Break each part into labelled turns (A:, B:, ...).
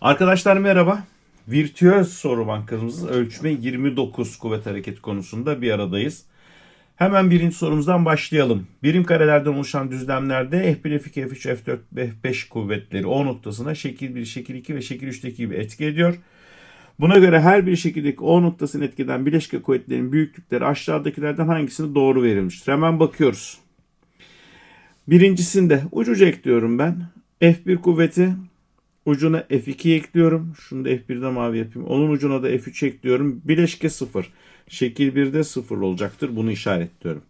A: Arkadaşlar merhaba. Virtüöz soru bankamız ölçme 29 kuvvet hareketi konusunda bir aradayız. Hemen birinci sorumuzdan başlayalım. Birim karelerden oluşan düzlemlerde F1, F2, F3, F4, F5 kuvvetleri O noktasına şekil 1, şekil 2 ve şekil 3'teki gibi etki ediyor. Buna göre her bir şekildeki O noktasını etkeden bileşke kuvvetlerin büyüklükleri aşağıdakilerden hangisine doğru verilmiştir? Hemen bakıyoruz. Birincisinde ucuca ekliyorum ben. F1 kuvveti ucuna F2 ekliyorum. Şunu da F1'de mavi yapayım. Onun ucuna da F3 ekliyorum. Bileşke 0. Şekil 1'de 0 olacaktır. Bunu işaretliyorum.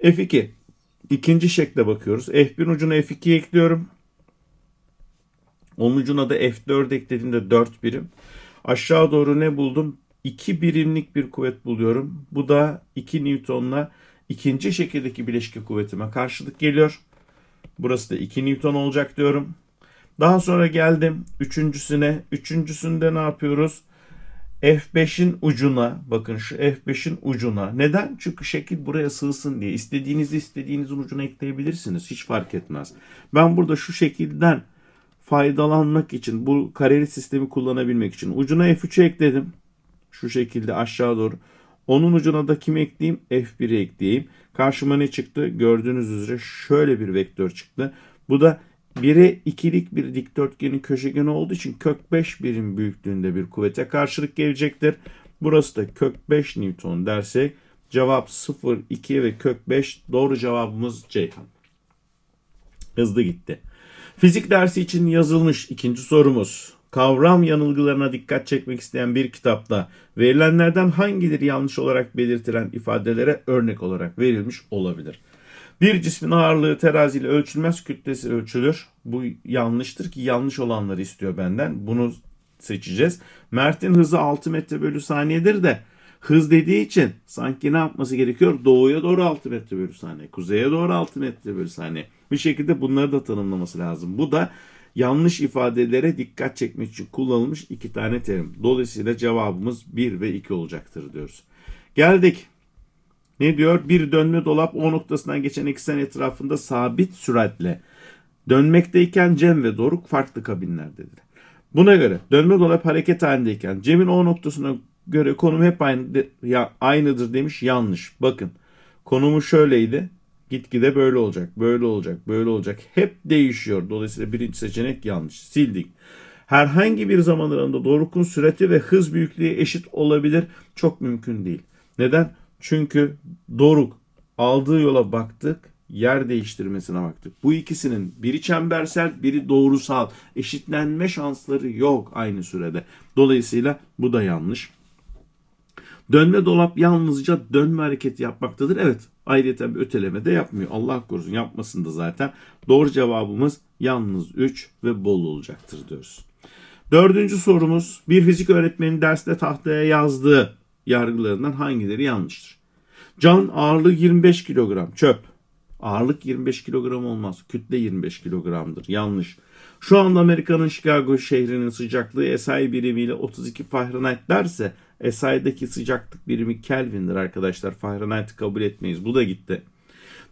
A: F2. İkinci şekle bakıyoruz. F1 ucuna F2 ekliyorum. Onun ucuna da F4 eklediğimde 4 birim. Aşağı doğru ne buldum? 2 birimlik bir kuvvet buluyorum. Bu da 2 Newton'la ikinci şekildeki bileşke kuvvetime karşılık geliyor. Burası da 2 Newton olacak diyorum. Daha sonra geldim üçüncüsüne. Üçüncüsünde ne yapıyoruz? F5'in ucuna bakın şu F5'in ucuna. Neden? Çünkü şekil buraya sığsın diye. İstediğinizi istediğinizin ucuna ekleyebilirsiniz. Hiç fark etmez. Ben burada şu şekilden faydalanmak için bu kareli sistemi kullanabilmek için ucuna F3'ü ekledim. Şu şekilde aşağı doğru. Onun ucuna da kim ekleyeyim? F1'i ekleyeyim. Karşıma ne çıktı? Gördüğünüz üzere şöyle bir vektör çıktı. Bu da 1'e 2'lik bir dikdörtgenin köşegeni olduğu için kök 5 birim büyüklüğünde bir kuvvete karşılık gelecektir. Burası da kök 5 Newton dersek cevap 0, 2 ve kök 5 doğru cevabımız Ceyhan. Hızlı gitti. Fizik dersi için yazılmış ikinci sorumuz. Kavram yanılgılarına dikkat çekmek isteyen bir kitapta verilenlerden hangileri yanlış olarak belirtilen ifadelere örnek olarak verilmiş olabilir? Bir cismin ağırlığı teraziyle ölçülmez, kütlesi ölçülür. Bu yanlıştır ki yanlış olanları istiyor benden. Bunu seçeceğiz. Mert'in hızı 6 metre bölü saniyedir de hız dediği için sanki ne yapması gerekiyor? Doğuya doğru 6 metre bölü saniye, kuzeye doğru 6 metre bölü saniye. Bir şekilde bunları da tanımlaması lazım. Bu da yanlış ifadelere dikkat çekmek için kullanılmış iki tane terim. Dolayısıyla cevabımız 1 ve 2 olacaktır diyoruz. Geldik. Ne diyor? Bir dönme dolap O noktasından geçen eksen etrafında sabit süratle dönmekteyken Cem ve Doruk farklı kabinlerdedir. Buna göre dönme dolap hareket halindeyken Cem'in O noktasına göre konum hep aynı, ya, aynıdır demiş. Yanlış. Bakın konumu şöyleydi. Gitgide böyle olacak, böyle olacak, böyle olacak. Hep değişiyor. Dolayısıyla birinci seçenek yanlış. Sildik. Herhangi bir zaman aralığında Doruk'un sürati ve hız büyüklüğü eşit olabilir. Çok mümkün değil. Neden? Çünkü Doruk aldığı yola baktık, yer değiştirmesine baktık. Bu ikisinin biri çembersel, biri doğrusal. Eşitlenme şansları yok aynı sürede. Dolayısıyla bu da yanlış. Dönme dolap yalnızca dönme hareketi yapmaktadır. Evet ayrıca bir öteleme de yapmıyor. Allah korusun yapmasın da zaten. Doğru cevabımız yalnız 3 ve bol olacaktır diyoruz. Dördüncü sorumuz bir fizik öğretmenin derste tahtaya yazdığı yargılarından hangileri yanlıştır? Can ağırlığı 25 kilogram çöp. Ağırlık 25 kilogram olmaz. Kütle 25 kilogramdır. Yanlış. Şu anda Amerika'nın Chicago şehrinin sıcaklığı SI birimiyle 32 Fahrenheit derse SI'deki sıcaklık birimi Kelvin'dir arkadaşlar. Fahrenheit'i kabul etmeyiz. Bu da gitti.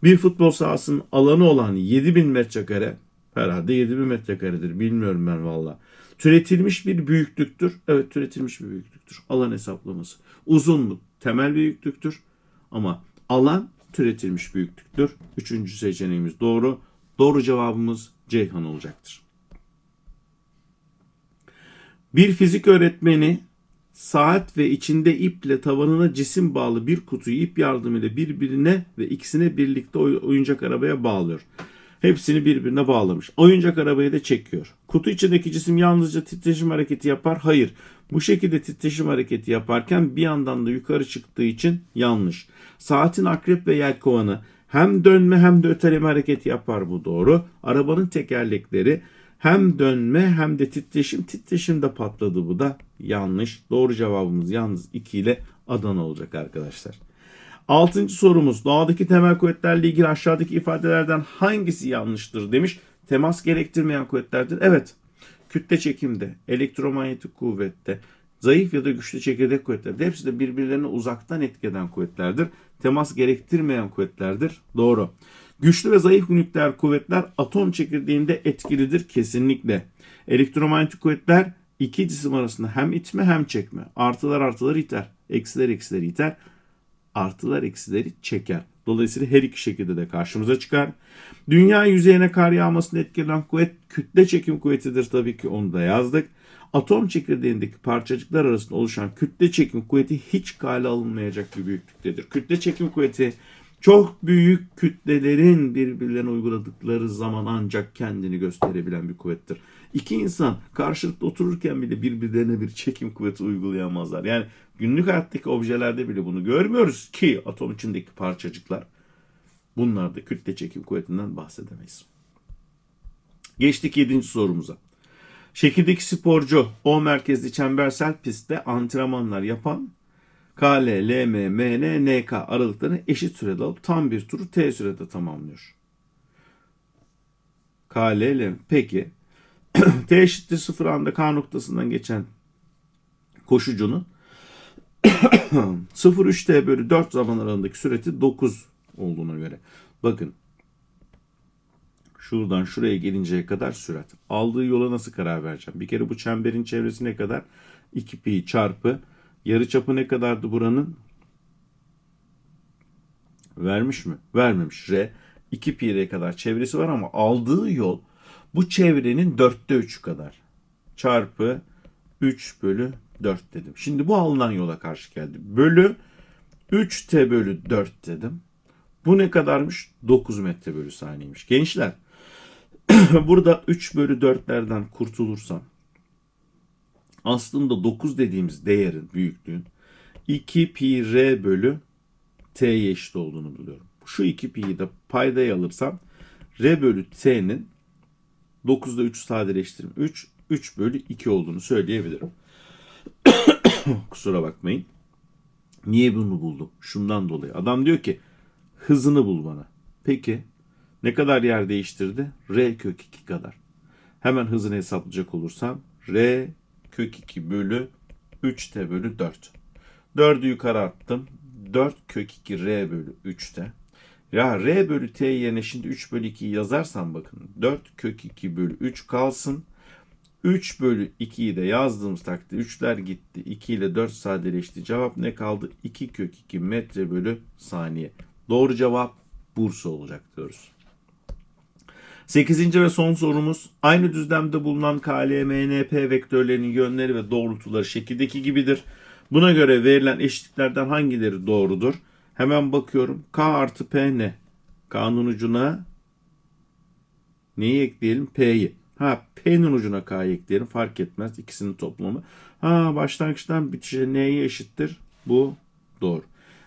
A: Bir futbol sahasının alanı olan 7000 metrekare herhalde 7000 metrekaredir. Bilmiyorum ben valla. Türetilmiş bir büyüklüktür. Evet türetilmiş bir büyüklüktür. Alan hesaplaması. Uzunluk temel büyüklüktür. Ama alan türetilmiş büyüklüktür. Üçüncü seçeneğimiz doğru. Doğru cevabımız Ceyhan olacaktır. Bir fizik öğretmeni saat ve içinde iple tavanına cisim bağlı bir kutuyu ip yardımıyla birbirine ve ikisine birlikte oy- oyuncak arabaya bağlıyor. Hepsini birbirine bağlamış. Oyuncak arabayı da çekiyor. Kutu içindeki cisim yalnızca titreşim hareketi yapar. Hayır. Bu şekilde titreşim hareketi yaparken bir yandan da yukarı çıktığı için yanlış. Saatin akrep ve yelkovanı hem dönme hem de öteleme hareketi yapar bu doğru. Arabanın tekerlekleri hem dönme hem de titreşim titreşim de patladı bu da yanlış. Doğru cevabımız yalnız 2 ile Adana olacak arkadaşlar. Altıncı sorumuz doğadaki temel kuvvetlerle ilgili aşağıdaki ifadelerden hangisi yanlıştır demiş. Temas gerektirmeyen kuvvetlerdir. Evet kütle çekimde, elektromanyetik kuvvette, zayıf ya da güçlü çekirdek kuvvetlerde hepsi de birbirlerine uzaktan etkeden kuvvetlerdir. Temas gerektirmeyen kuvvetlerdir. Doğru. Güçlü ve zayıf nükleer kuvvetler atom çekirdeğinde etkilidir kesinlikle. Elektromanyetik kuvvetler İki cisim arasında hem itme hem çekme. Artılar artıları iter. Eksiler eksileri iter. Artılar eksileri çeker. Dolayısıyla her iki şekilde de karşımıza çıkar. Dünya yüzeyine kar yağmasını etkileyen kuvvet kütle çekim kuvvetidir tabii ki onu da yazdık. Atom çekirdeğindeki parçacıklar arasında oluşan kütle çekim kuvveti hiç kale alınmayacak bir büyüklüktedir. Kütle çekim kuvveti çok büyük kütlelerin birbirlerine uyguladıkları zaman ancak kendini gösterebilen bir kuvvettir. İki insan karşılıklı otururken bile birbirlerine bir çekim kuvveti uygulayamazlar. Yani günlük hayattaki objelerde bile bunu görmüyoruz ki atom içindeki parçacıklar. Bunlarda kütle çekim kuvvetinden bahsedemeyiz. Geçtik yedinci sorumuza. Şekildeki sporcu O merkezli çembersel pistte antrenmanlar yapan KL, LM, MN, NK aralıklarını eşit sürede alıp tam bir turu T sürede tamamlıyor. KL, LM. Peki T eşittir 0 anda K noktasından geçen koşucunun 0,3T bölü 4 zaman aralığındaki süreti 9 olduğuna göre. Bakın şuradan şuraya gelinceye kadar sürat. Aldığı yola nasıl karar vereceğim? Bir kere bu çemberin çevresi ne kadar? 2 pi çarpı yarı çapı ne kadardı buranın? Vermiş mi? Vermemiş. R 2 pi'ye kadar çevresi var ama aldığı yol bu çevrenin dörtte üçü kadar. Çarpı 3 bölü 4 dedim. Şimdi bu alınan yola karşı geldi. Bölü 3t bölü 4 dedim. Bu ne kadarmış? 9 metre bölü saniyeymiş. Gençler burada 3 bölü 4'lerden kurtulursam aslında 9 dediğimiz değerin büyüklüğün 2 pi r bölü t'ye eşit olduğunu buluyorum. Şu 2 pi'yi de paydaya alırsam r bölü t'nin 9'da 3 sadeleştirim 3, 3 bölü 2 olduğunu söyleyebilirim. Kusura bakmayın. Niye bunu buldum? Şundan dolayı. Adam diyor ki hızını bul bana. Peki ne kadar yer değiştirdi? R kök 2 kadar. Hemen hızını hesaplayacak olursam R kök 2 bölü 3t bölü 4. 4'ü yukarı attım. 4 kök 2 r bölü 3'te. Ya r bölü t yerine şimdi 3 bölü 2'yi yazarsam bakın. 4 kök 2 bölü 3 kalsın. 3 bölü 2'yi de yazdığımız takdirde 3'ler gitti. 2 ile 4 sadeleşti. Cevap ne kaldı? 2 kök 2 metre bölü saniye. Doğru cevap Bursa olacak diyoruz. 8. ve son sorumuz aynı düzlemde bulunan KLMNP vektörlerinin yönleri ve doğrultuları şekildeki gibidir. Buna göre verilen eşitliklerden hangileri doğrudur? Hemen bakıyorum. K artı P ne? K'nın ucuna neyi ekleyelim? P'yi. Ha P'nin ucuna K'yı ekleyelim. Fark etmez. ikisinin toplamı. Ha başlangıçtan bitişe N'ye eşittir. Bu doğru.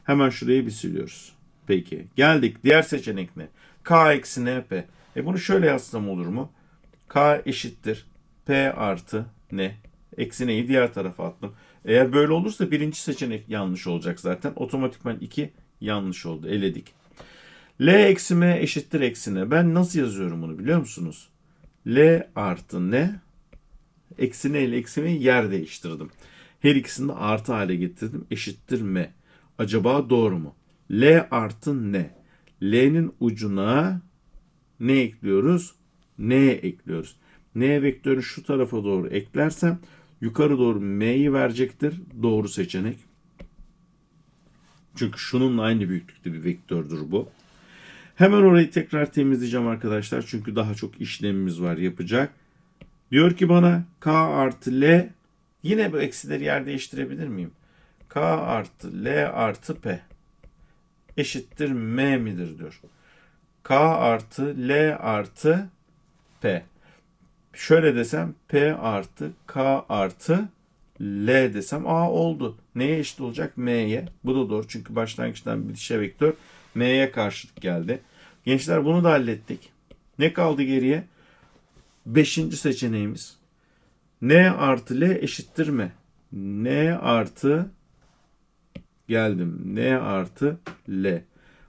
A: Hemen şurayı bir siliyoruz. Peki. Geldik. Diğer seçenek ne? K eksi NP. E bunu şöyle yazsam olur mu? K eşittir. P artı ne? Eksi neyi diğer tarafa attım. Eğer böyle olursa birinci seçenek yanlış olacak zaten. Otomatikman 2 yanlış oldu. Eledik. L eksi M eşittir eksi ne? Ben nasıl yazıyorum bunu biliyor musunuz? L artı? Eksi ne ile eksi m'yi yer değiştirdim. Her ikisini de artı hale getirdim. Eşittir M. Acaba doğru mu? L artı ne? L'nin ucuna ne ekliyoruz? N ekliyoruz. N vektörünü şu tarafa doğru eklersem yukarı doğru M'yi verecektir. Doğru seçenek. Çünkü şununla aynı büyüklükte bir vektördür bu. Hemen orayı tekrar temizleyeceğim arkadaşlar. Çünkü daha çok işlemimiz var yapacak. Diyor ki bana K artı L yine bu eksileri yer değiştirebilir miyim? K artı L artı P eşittir M midir diyor. K artı L artı P. Şöyle desem P artı K artı L desem A oldu. Neye eşit olacak? M'ye. Bu da doğru çünkü başlangıçtan bitişe vektör M'ye karşılık geldi. Gençler bunu da hallettik. Ne kaldı geriye? Beşinci seçeneğimiz. N artı L eşittir M. N artı geldim. N artı L.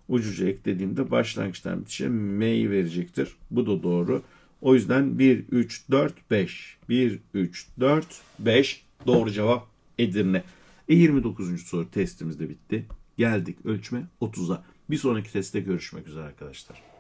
A: Ucuca eklediğimde başlangıçtan bitişe M'yi verecektir. Bu da doğru. O yüzden 1, 3, 4, 5. 1, 3, 4, 5. Doğru cevap Edirne. E 29. soru testimiz de bitti. Geldik ölçme 30'a. Bir sonraki testte görüşmek üzere arkadaşlar.